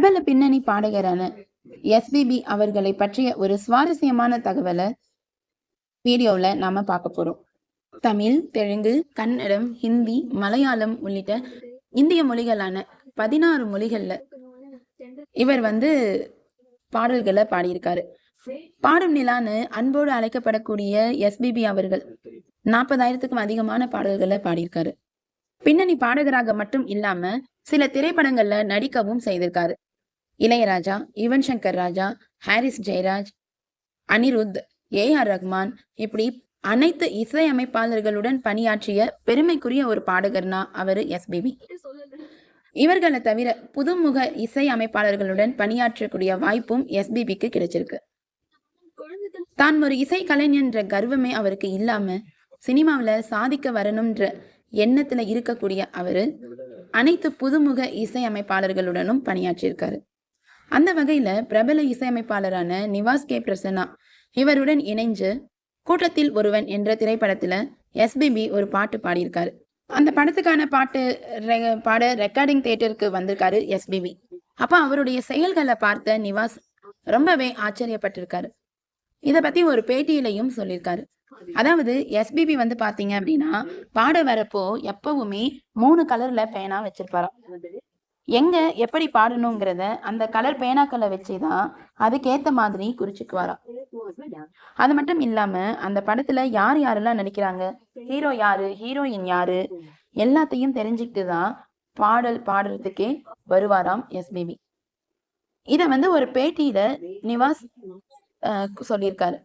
பிரபல பின்னணி பாடகரான எஸ்பிபி அவர்களை பற்றிய ஒரு சுவாரஸ்யமான தகவலை வீடியோவில் நாம பார்க்க போறோம். தமிழ் தெலுங்கு கன்னடம் ஹிந்தி மலையாளம் உள்ளிட்ட இந்திய மொழிகளான பதினாறு மொழிகள்ல இவர் வந்து பாடல்களை பாடியிருக்காரு. பாடும் நிலான்னு அன்போடு அழைக்கப்படக்கூடிய எஸ்பிபி அவர்கள் நாற்பதாயிரத்துக்கும் அதிகமான பாடல்களை பாடியிருக்காரு. பின்னணி பாடகராக மட்டும் இல்லாம சில திரைப்படங்கள்ல நடிக்கவும் செய்திருக்காரு. இளையராஜா யுவன் சங்கர் ராஜா ஹாரிஸ் ஜெயராஜ் அனிருத் ஏ ஆர் ரஹ்மான் இப்படி அனைத்து இசையமைப்பாளர்களுடன் பணியாற்றிய பெருமைக்குரிய ஒரு பாடகர்னா அவரு எஸ்பிபி இவர்களை தவிர புதுமுக இசை அமைப்பாளர்களுடன் பணியாற்றக்கூடிய வாய்ப்பும் எஸ்பிபிக்கு கிடைச்சிருக்கு. தான் ஒரு இசை கலைஞன்ற கர்வமே அவருக்கு இல்லாம சினிமாவில் சாதிக்க வரணும்ன்ற எண்ணத்துல இருக்கக்கூடிய அவரு அனைத்து புதுமுக இசை அமைப்பாளர்களுடனும் பணியாற்றியிருக்காரு. அந்த வகையில பிரபல இசையமைப்பாளரான நிவாஸ் கே. பிரசன்னா இவருடன் இணைஞ்சு கூட்டத்தில் ஒருவன் என்ற திரைப்படத்துல எஸ்பிபி ஒரு பாட்டு பாடியிருக்காரு. அந்த படத்துக்கான பாட்டு பாட ரெக்கார்டிங் தியேட்டருக்கு வந்திருக்காரு எஸ்பிபி அப்ப அவருடைய செயல்களை பார்த்த நிவாஸ் ரொம்பவே ஆச்சரியப்பட்டிருக்காரு. இத பத்தி ஒரு பேட்டியிலையும் சொல்லியிருக்காரு. அதாவது எஸ்பிபி வந்து பாத்தீங்க அப்படின்னா பாட வரப்போ எப்பவுமே மூணு கலர்ல பேனா வச்சிருப்பாராம். எங்க எப்படி பாடணுங்கிறத அந்த கலர் பேனாக்களை வச்சுதான் அதுக்கேத்த மாதிரி குறிச்சுக்குவாராம். அது மட்டும் இல்லாம அந்த படத்துல யார் யாரெல்லாம் நடிக்கிறாங்க? ஹீரோ யாரு? ஹீரோயின் யாரு? எல்லாத்தையும் தெரிஞ்சுக்கிட்டு தான் பாடல் பாடுறதுக்கே வருவாராம் எஸ்பிபி இதை வந்து ஒரு பேட்டியில நிவாஸ் சொல்லியிருக்காரு.